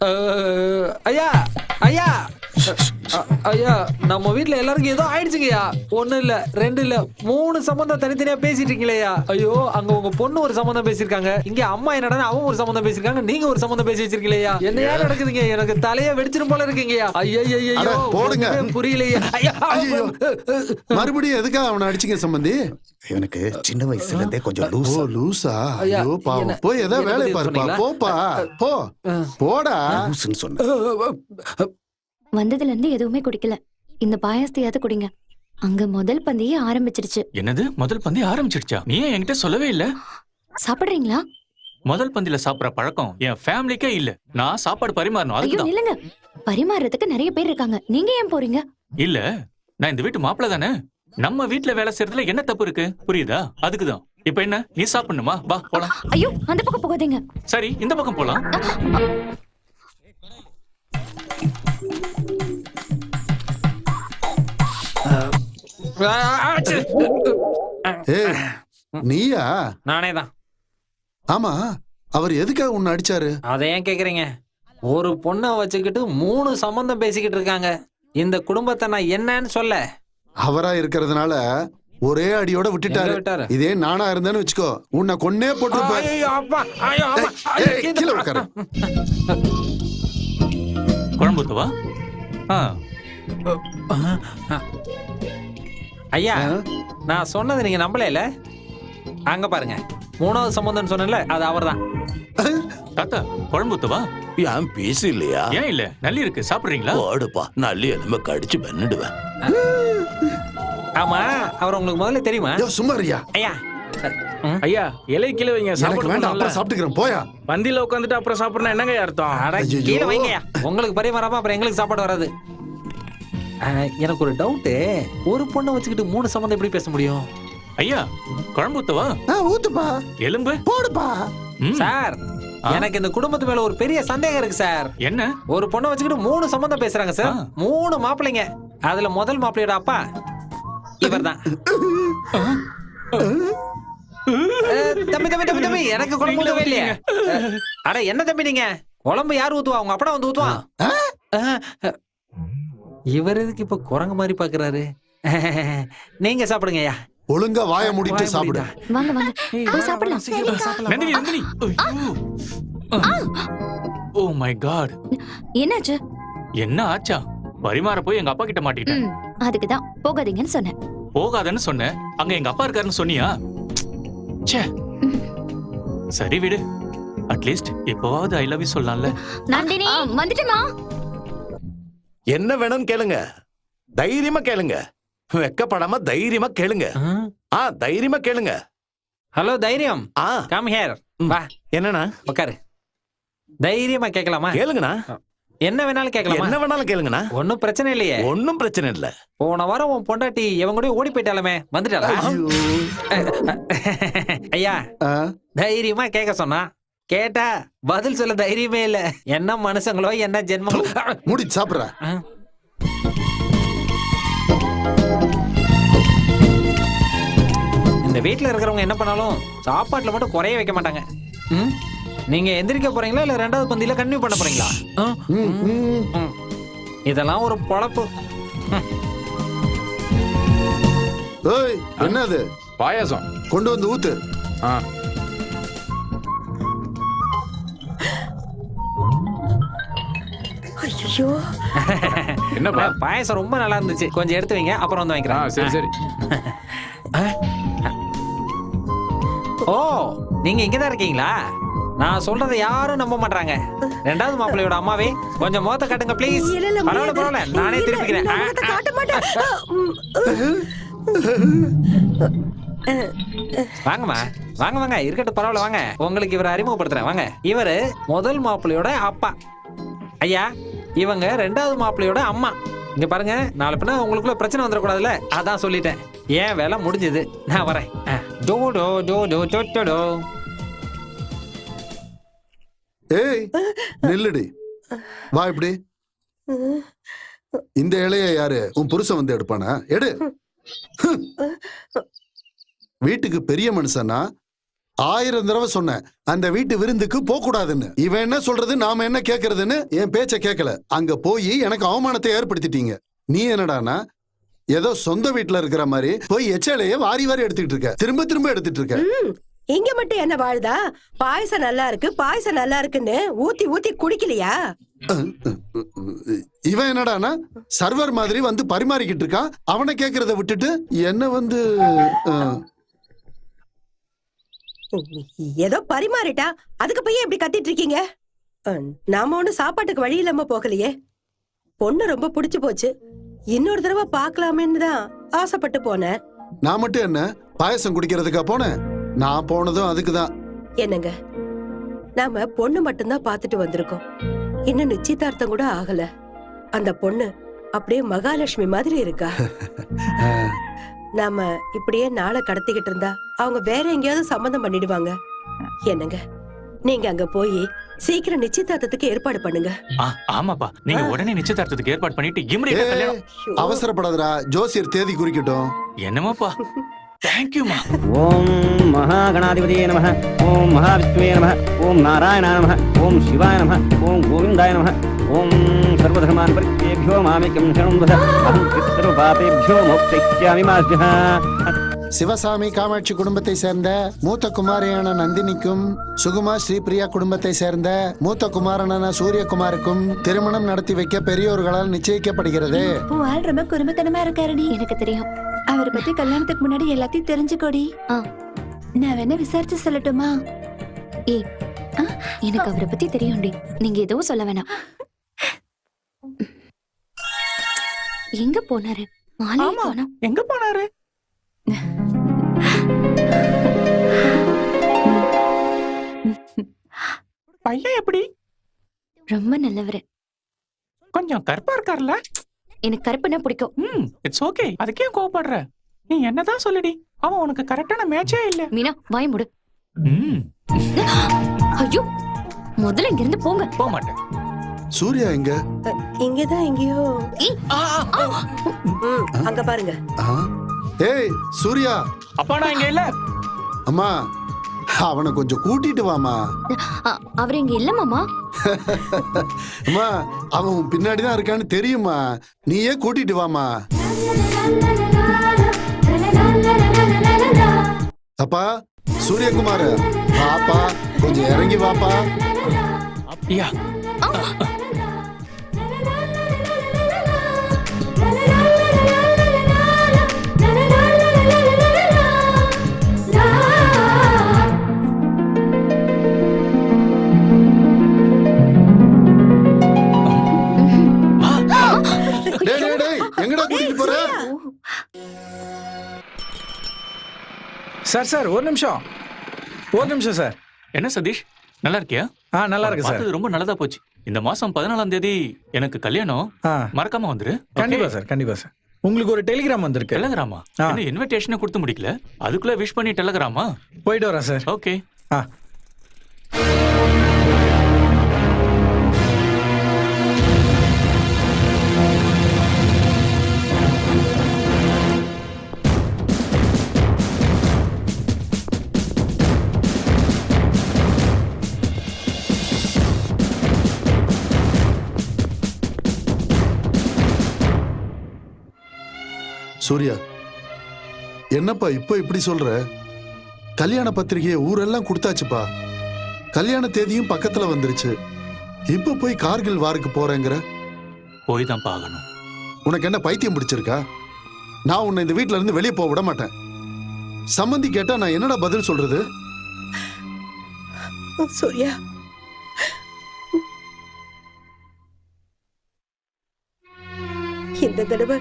அஹ், ஐயா ஐயா அ- ஐயா நம்ம வீட்ல எல்லாருக்கும் ஏதோ ஆயிடுச்சுங்கய்யா. ஒண்ணு இல்ல ரெண்டு இல்ல மூணு சம்பந்தம் தனித்தனியா பேசிட்டு இருக்கீங்களேயா ஐயோ அங்க உங்க பொண்ணு ஒரு சம்பந்தம் பேசிருக்காங்க இங்க அம்மா என்னடா அவங்க ஒரு சம்பந்தம் பேசிருக்காங்க நீங்க ஒரு சம்பந்தம் பேசி வச்சிருக்கீங்களா என்னையா நடக்குதுங்க எனக்கு தலைய வெடிச்சிரும் போல இருக்கீங்கய்யா. ஐயோ போடுங்க. புரியலையா. ஐயா. மறுபடியும் எதுக்காக அவனை அடிச்சீங்க சம்பந்தி? இவனுக்கு சின்ன வயசுல இருந்தே கொஞ்சம் லூஸ் லூசா. ஐயா, பாவம் போய் ஏதாவது வேலை பாருப்பா? போப்பா போ. போடா. லூசுன்னு சொன்ன. வந்ததுல இருந்து எதுவுமே குடிக்கல. இந்த பாயாசத்தையாவது குடிங்க. அங்க முதல் பந்தியே ஆரம்பிச்சிருச்சு. என்னது? முதல் பந்தி ஆரம்பிச்சிடுச்சா நீ ஏன் என்கிட்ட சொல்லவே இல்ல? சாப்பிடுறீங்களா? முதல் பந்தில சாப்பிடுற பழக்கம் என் ஃபேமிலிக்கே இல்ல. நான் சாப்பாடு பரிமாறணும். ஐயோ அதுக்குதான். நில்லுங்க. பரிமாறுறதுக்கு நிறைய பேர் இருக்காங்க. நீங்க ஏன் போறீங்க? இல்ல. நான் இந்த வீட்டு மாப்பிள்ள தானே. நம்ம வீட்ல வேலை செய்யறதுல என்ன தப்பு இருக்கு? புரியுதா? அதுக்குதான். இப்ப என்ன? நீ சாப்பிடணுமா? வா போலாம். ஐயோ அந்த பக்கம் போகாதீங்க. சரி இந்த பக்கம் போலாம். ஏய் நீயா நானே தான் ஆமா அவர் எதுக்காக உன்னை அடிச்சாரு அதை ஏன் கேக்குறீங்க ஒரு பொண்ணை வச்சுக்கிட்டு மூணு சம்பந்தம் பேசிக்கிட்டு இருக்காங்க இந்த குடும்பத்தை நான் என்னன்னு சொல்ல அவரா இருக்கிறதுனால ஒரே அடியோட விட்டுட்டாரு விட்டாரு? இதே நானா இருந்தேன்னு வச்சுக்கோ உன்னை கொன்னே போட்டிருப்பேன் ஐயோ, அப்பா, ஐயோ, ஏய், கீழே உட்காரு. குழம்பு ஊத்தவா ஆ ஐயா? நான் சொன்னது நீங்க நம்பல அங்க பாருங்க. மூணாவது சம்பந்தம் சொன்னேன்ல அது அவர்தான். தாத்தா குழம்பு ஊத்தவா? ஏன் பீஸ் இல்லையா ஏன் இல்ல? நல்லி இருக்கு சாப்பிடுறீங்களா? ஓடுப்பா நல்ல எலும்ப கடிச்சு வென்னுடுவேன் ஆமா அவர் உங்களுக்கு முதல்ல தெரியுமா? சும்மா ஐயா ஐயா இலை கீழே வைங்க சாப்பிட வேண்டாம் அப்புறம் சாப்பிட்டுக்கிறேன் போயா. பந்தியில உட்காந்துட்டு அப்புறம் சாப்பிடணும் என்னங்க அர்த்தம். கீழே வைங்கய்யா. உங்களுக்கு பரிமாறாம அப்புறம் எங்களுக்கு சாப்பாடு வராது. எனக்கு ஒரு டவுட்டு ஒரு பொண்ணை வச்சுக்கிட்டு மூணு சம்பந்தம் எப்படி பேச முடியும்? ஐயா குழம்பு ஊத்தவா? ஆ, ஊத்துப்பா. எலும்பு? போடுப்பா. ம், சார்? எனக்கு இந்த குடும்பத்து மேல ஒரு பெரிய சந்தேகம் இருக்கு சார். என்ன? ஒரு பொண்ணை வச்சுக்கிட்டு மூணு சம்பந்தம் பேசுறாங்க சார். மூணு மாப்பிள்ளைங்க. அதுல முதல் மாப்பிள்ளையோட அப்பா இவர்தான். அஹ், தம்பி தம்பி தம்பி தம்பி எனக்கு குழம்பு ஊத்தவே இல்லையே. அட என்ன தம்பி நீங்க? குழம்பு யார் ஊத்துவா? உங்க அப்பா வந்து ஊத்துவான். இவர் எதுக்கு இப்ப குரங்கு மாதிரி பாக்குறாரு? நீங்க சாப்பிடுங்க ஐயா. ஒழுங்கா வாய மூடிட்டு சாப்பிடு. வாங்க வாங்க. போய் சாப்பிடலாம். சீக்கிரம் சாப்பிடலாம். Nandini Nandini. Oh my god என்னாச்சு? என்ன ஆச்சா? பரிமாற போய் எங்க அப்பா கிட்ட மாட்டிக்கிட்டேன். ம், அதுக்குதான் போகாதீங்கன்னு சொன்னேன். போகாதன்னு சொன்னேன். அங்க எங்க அப்பா இருக்காருன்னு சொன்னியா? ச்சே. சரி விடு. அட்லீஸ்ட் இப்பவாவது ஐ லவ் யூ சொல்லலாம்ல. நந்தினி வந்துட்டுமா என்ன வேணும்னு கேளுங்க. தைரியமா கேளுங்க. வெக்கப்படாம தைரியமா கேளுங்க. ஆ? தைரியமா கேளுங்க. ஹலோ தைரியம். ஆ. கம் ஹேர் ம். வா. என்னண்ணா? உட்காரு தைரியமா கேட்கலாமா? கேளுங்கண்ணா. என்ன வேணாலும் கேட்கலாமா? என்ன வேணாலும் கேளுங்கண்ணா. ஒன்னும் பிரச்சனை இல்லையே. ஒன்னும் பிரச்சனை இல்ல. போன வாரம் உன் பொண்டாட்டி இவங்க கூட ஓடி போயிட்டாலுமே வந்துட்டாளா? ஐயோ. ஐயா ஆ, தைரியமா கேட்க சொன்னா கேட்டா பதில் சொல்ல தைரியமே இல்ல. என்ன மனுஷங்களோ என்ன ஜென்மங்களோ மூடிட்டு சாப்பிடுற. இந்த வீட்ல இருக்கிறவங்க என்ன பண்ணாலும் சாப்பாட்டுல மட்டும் குறைய வைக்க மாட்டாங்க. ம்? நீங்க எந்திரிக்க போறீங்களா இல்ல ரெண்டாவது பந்தியில கன்டினியூ பண்ண போறீங்களா. இதெல்லாம் ஒரு பொழப்பு. என்னது? பாயாசம். கொண்டு வந்து ஊத்து. ஆ. என்னப்பா? பாயசம் ரொம்ப நல்லா இருந்துச்சு. கொஞ்சம் எடுத்து வைங்க அப்புறம் வந்து வாங்கிக்கிறேன். சரி சரி. ஓ நீங்க இங்கதான் இருக்கீங்களா? நான் சொல்றதை யாரும் நம்ப மாட்டாங்க ரெண்டாவது மாப்பிள்ளையோட அம்மாவே கொஞ்சம் முகத்தை காட்டுங்க ப்ளீஸ் பரவாயில்ல பரவாயில்ல. நானே திருப்பிக்கிறேன். வாங்கம்மா. வாங்க வாங்க. இருக்கட்டும் பரவாயில்ல வாங்க. உங்களுக்கு இவரை அறிமுகப்படுத்துறேன். வாங்க. இவரு முதல் மாப்பிள்ளையோட அப்பா. ஐயா இவங்க ரெண்டாவது மாப்பிள்ளையோட அம்மா. இங்க பாருங்க நாளை பின்ன உங்களுக்குள்ள பிரச்சனை வந்துடக்கூடாதுல்ல? அதான் சொல்லிட்டேன். ஏன் வேலை முடிஞ்சது. நான் வரேன். டோ டோ டோ டோ டோ டோ டோ. ஏய் நில்லுடி. வா இப்படி. இந்த இலைய யாரு? உன் புருஷன் வந்து எடுப்பானா? எடு. வீட்டுக்கு பெரிய மனுஷனா ஆயிரம் தடவை சொன்னேன். அந்த வீட்டு விருந்துக்கு போக கூடாதுன்னு இவன் என்ன சொல்றது? நாம என்ன கேக்குறதுன்னு என் பேச்ச கேட்கல அங்க போய் எனக்கு அவமானத்தை ஏற்படுத்திட்டீங்க. நீ என்னடானா ஏதோ சொந்த வீட்டுல இருக்கிற மாதிரி போய் எச்சலைய வாரி வாரி எடுத்துக்கிட்டு இருக்க. திரும்ப திரும்ப எடுத்துட்டு இருக்க. இங்க மட்டும் என்ன வாழுதா? பாயசம் நல்லா இருக்கு பாயசம் நல்லா இருக்குன்னு ஊத்தி ஊத்தி குடிக்கலையா? இவன் என்னடானா சர்வர் மாதிரி வந்து பரிமாறிக்கிட்டு இருக்கான். அவனை கேக்குறத விட்டுட்டு என்ன வந்து ஏதோ பரிமாறிட்டா? அதுக்கு போய் எப்படி கத்திட்டு இருக்கீங்க? நாம ஒண்ணு சாப்பாட்டுக்கு வழி இல்லாம போகலையே. பொண்ணு ரொம்ப பிடிச்சு போச்சு. இன்னொரு தடவை பார்க்கலாமேன்னு தான் ஆசைப்பட்டு போனேன். நான் மட்டும் என்ன? பாயசம் குடிக்கிறதுக்கா போனேன்? நான் போனதும் அதுக்குதான் என்னங்க? நாம பொண்ணு மட்டும்தான் பார்த்துட்டு வந்திருக்கோம். இன்னும் நிச்சயதார்த்தம் கூட ஆகல. அந்த பொண்ணு அப்படியே மகாலட்சுமி மாதிரி இருக்கா? நாம இப்படியே நாளை கடத்திக்கிட்டு இருந்தா அவங்க வேற எங்கேயாவது சம்மந்தம் பண்ணிடுவாங்க. என்னங்க? நீங்க அங்க போய் சீக்கிரம் நிச்சயதார்த்தத்துக்கு ஏற்பாடு பண்ணுங்க. ஆமாப்பா. நீங்க உடனே நிச்சயதார்த்தத்துக்கு ஏற்பாடு பண்ணிட்டு இம்ரி கல்யாணம் அவசரப்படாதடா. ஜோசியர் தேதி குறிக்கட்டும். என்னமாப்பா? தேங்க்யூமா ஓம் மகா கணாதிபதியே நம ஓம் மகாவிஷ்ணுவே நம ஓம் நாராயணாய நம ஓம் சிவாய நம ஓம் கோவிந்தாய நம ஓம் சர்வதர்மான் பரித்யேபியோ மாமேக்கம் சரணம் வத அஹம் பித்ரு பாபேபியோ மோக்ஷயிஷ்யாமி சிவசாமி காமாட்சி குடும்பத்தை சேர்ந்த மூத்த குமாரியான நந்தினிக்கும் சுகுமா ஸ்ரீபிரியா குடும்பத்தை சேர்ந்த மூத்த குமாரனான சூரியகுமாருக்கும் திருமணம் நடத்தி வைக்க பெரியோர்களால் நிச்சயிக்கப்படுகிறது. உன் ஆள் ரொம்ப குறும்புத்தனமா இருக்காருடி. எனக்கு தெரியும். அவரை பத்தி கல்யாணத்துக்கு முன்னாடி எல்லாத்தையும் தெரிஞ்சுக்கோடி. ஆ. நான் வேணா விசாரிச்சு சொல்லட்டுமா? எனக்கு அவரை பத்தி தெரியும்டி. நீங்க எதுவும் சொல்ல வேணாம். எங்க போனாரு? மாலையை ஆமா. காணோம். எங்க போனாரு? பையன் எப்படி? ரொம்ப நல்லவரு. கொஞ்சம் கருப்பா இருக்கார்ல எனக்கு கருப்புனா பிடிக்கும். ம் இட்ஸ் ஓகே அதுக்கே கோவப்படுற? நீ என்னதான் சொல்லுடி? அவன் உனக்கு கரெக்டான மேட்சே இல்ல. மீனா வாய் மூடு. ம். ஐயோ முதல்ல இங்க இருந்து போங்க. போக மாட்டேன் சூர்யா எங்க? இங்கதான் எங்கேயோ. அங்க பாருங்க. ஆ? ஏய் சூர்யா. அப்பா நான் இங்க இல்ல. அம்மா அவனை கொஞ்சம் கூட்டிட்டு வாமா அவர் இங்க இல்ல மாமா. அம்மா அவன் பின்னாடி தான் இருக்கான்னு தெரியுமா நீயே கூட்டிட்டு வாமா அப்பா சூரியகுமார் வாப்பா கொஞ்சம் இறங்கி வாப்பா. ஐயா சார் சார் ஒரு நிமிஷம். ஒரு நிமிஷம் சார். என்ன சதீஷ்? நல்லா இருக்கியா? ஆ நல்லா இருக்கு சார். பார்த்தது ரொம்ப நல்லதா போச்சு. இந்த மாசம் பதினாலாம் தேதி எனக்கு கல்யாணம். ஆ. மறக்காம வந்துரு கண்டிப்பா சார் கண்டிப்பா சார். உங்களுக்கு ஒரு டெலிகிராம் வந்திருக்கு. டெலகிராமா? ஆ. இன்விடேஷனை கொடுத்து முடிக்கல? அதுக்குள்ள விஷ் பண்ணி டெலகிராமா? போயிட்டு வரேன் சார். ஓகே. ஆ. சூர்யா என்னப்பா இப்ப இப்படி சொல்ற? கல்யாண பத்திரிகையை ஊரெல்லாம் கொடுத்தாச்சுப்பா. கல்யாண தேதியும் பக்கத்துல வந்துருச்சு. இப்ப போய் கார்கில் வாருக்கு போறேங்கிற? போய் தான் பார்க்கணும் உனக்கு என்ன பைத்தியம் பிடிச்சிருக்கா? நான் உன்னை இந்த வீட்ல இருந்து வெளியே போக விட மாட்டேன். சம்மந்தி கேட்டா நான் என்னடா பதில் சொல்றது? சூர்யா. இந்த தடவை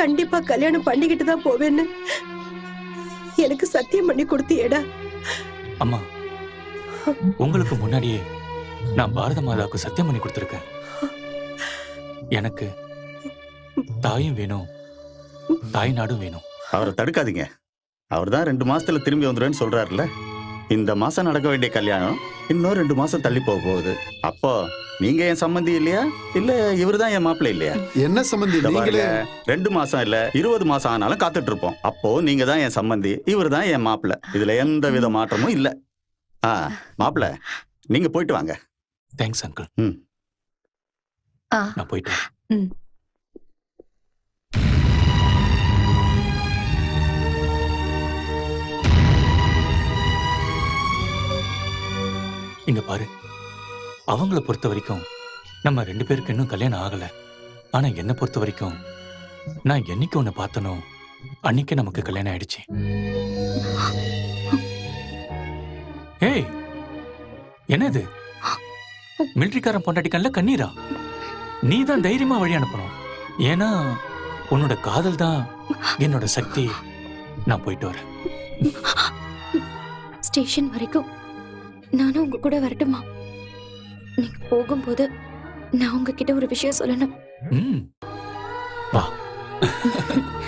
கண்டிப்பா கல்யாணம் பண்ணிக்கிட்டு தான் போவேன்னு எனக்கு சத்தியம் பண்ணி கொடுத்தியேடா. அம்மா உங்களுக்கு முன்னாடியே நான் பாரத மாதாவுக்கு சத்தியம் பண்ணி கொடுத்துருக்கேன். எனக்கு தாயும் வேணும் தாய் நாடும் வேணும். அவரை தடுக்காதீங்க. அவர் தான் ரெண்டு மாசத்துல திரும்பி வந்துருவேன்னு சொல்றாருல இந்த மாசம் நடக்க வேண்டிய கல்யாணம் இன்னும் ரெண்டு மாசம் தள்ளி போக போகுது. அப்போ நீங்க என் சம்மந்தி இல்லையா? இல்ல இவர்தான் என் மாப்பிள்ளை இல்லையா? என்ன சம்பந்தி? இந்த நீங்களே ரெண்டு மாசம் இல்ல இருபது மாசம் ஆனாலும் காத்துட்டு இருப்போம் அப்போ நீங்க தான் என் சம்மந்தி இவர் தான் என் மாப்பிள்ளை. இதுல எந்த வித மாற்றமும் இல்ல. ஆ மாப்பிள்ளை நீங்க போயிட்டு வாங்க. தேங்க்ஸ் அங்கிள் ம். ஆ. நான் போயிட்டு வரேன். இங்க பாரு. அவங்கள பொறுத்த வரைக்கும் நம்ம ரெண்டு பேருக்கு இன்னும் கல்யாணம் ஆகல. ஆனா என்னை பொறுத்த வரைக்கும் நான் என்னைக்கு உன்னை பார்த்தனோ அன்னைக்கு நமக்கு கல்யாணம் ஆயிடுச்சு. ஏய் என்னது? மிலிட்ரிக்காரன் பொண்டாட்டிக்கல்ல கண்ணீரா? நீ தான் தைரியமா வழி அனுப்பணும். ஏன்னா உன்னோட காதல் தான் என்னோட சக்தி. நான் போயிட்டு வரேன். ஸ்டேஷன் வரைக்கும் நானும் உங்க கூட வரட்டுமா? நீங்க போகும்போது நான் உங்ககிட்ட ஒரு விஷயம் சொல்லணும். வா.